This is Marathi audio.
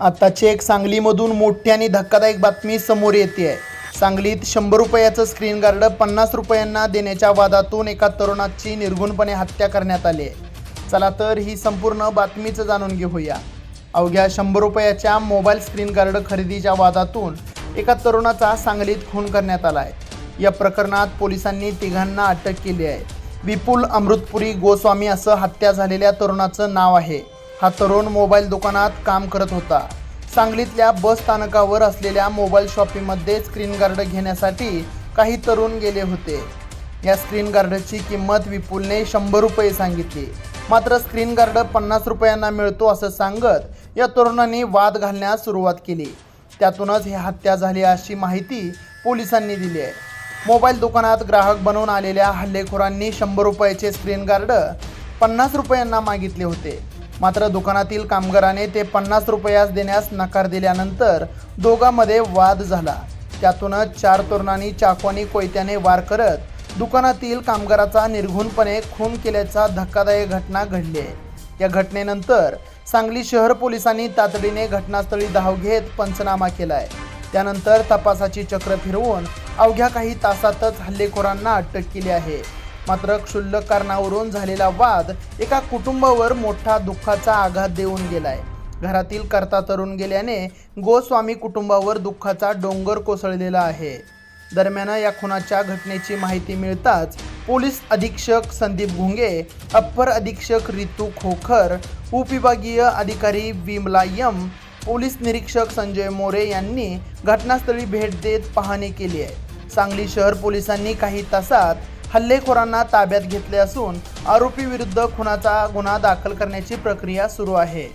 आताची एक सांगलीमधून मोठी आणि धक्कादायक बातमी समोर येते आहे सांगलीत शंभर रुपयाचं स्क्रीन गार्ड पन्नास रुपयांना देण्याच्या वादातून एका तरुणाची निर्गुणपणे हत्या करण्यात आली आहे चला तर ही संपूर्ण बातमीच जाणून घेऊया. अवघ्या शंभर रुपयाच्या मोबाईल स्क्रीन गार्ड खरेदीच्या वादातून एका तरुणाचा सांगलीत खून करण्यात आला आहे या प्रकरणात पोलिसांनी तिघांना अटक केली आहे. विपुल अमृतपुरी गोस्वामी असं हत्या झालेल्या तरुणाचं नाव आहे. हा तरुण मोबाईल दुकानात काम करत होता. सांगलीतल्या बस स्थानकावर असलेल्या मोबाईल शॉपीमध्ये स्क्रीन गार्ड घेण्यासाठी काही तरुण गेले होते. या स्क्रीन गार्डची किंमत विपुलने शंभर रुपये सांगितली. मात्र स्क्रीन गार्ड पन्नास रुपयांना मिळतो असं सांगत या तरुणांनी वाद घालण्यास सुरुवात केली. त्यातूनच ही हत्या झाली अशी माहिती पोलिसांनी दिली आहे. मोबाईल दुकानात ग्राहक बनवून आलेल्या हल्लेखोरांनी शंभर रुपयाचे स्क्रीन गार्ड पन्नास रुपयांना मागितले होते. मात्र दुकानातील कामगाराने ते पन्नास रुपयास देण्यास नकार दिल्यानंतर दोघांमध्ये वाद झाला. त्यातूनच चार तरुणांनी चाकवानी कोयत्याने वार करत दुकानातील कामगाराचा निर्घुणपणे खून केल्याचा धक्कादायक घटना घडली आहे. या घटनेनंतर सांगली शहर पोलिसांनी तातडीने घटनास्थळी धाव घेत पंचनामा केला आहे त्यानंतर तपासाची चक्र फिरवून अवघ्या काही तासातच हल्लेखोरांना अटक केली आहे. मात्र क्षुल्लक कारणावरून झालेला वाद एका कुटुंबावर मोठा दुःखाचा आघात देऊन गेलाय. घरातील करता तरुण गेल्याने गोस्वामी कुटुंबावर दुःखाचा डोंगर कोसळलेला आहे. दरम्यान या खुनाच्या घटनेची माहिती मिळताच पोलीस अधीक्षक संदीप घुंगे अप्पर अधीक्षक रितू खोखर उपविभागीय अधिकारी विमला यम पोलीस निरीक्षक संजय मोरे यांनी घटनास्थळी भेट देत पाहणी केली आहे. सांगली शहर पोलिसांनी काही तासात हल्लेखोरांना ताब्यात घेतले असून आरोपी विरुद्ध खुनाचा गुन्हा दाखल करण्याची प्रक्रिया सुरू आहे.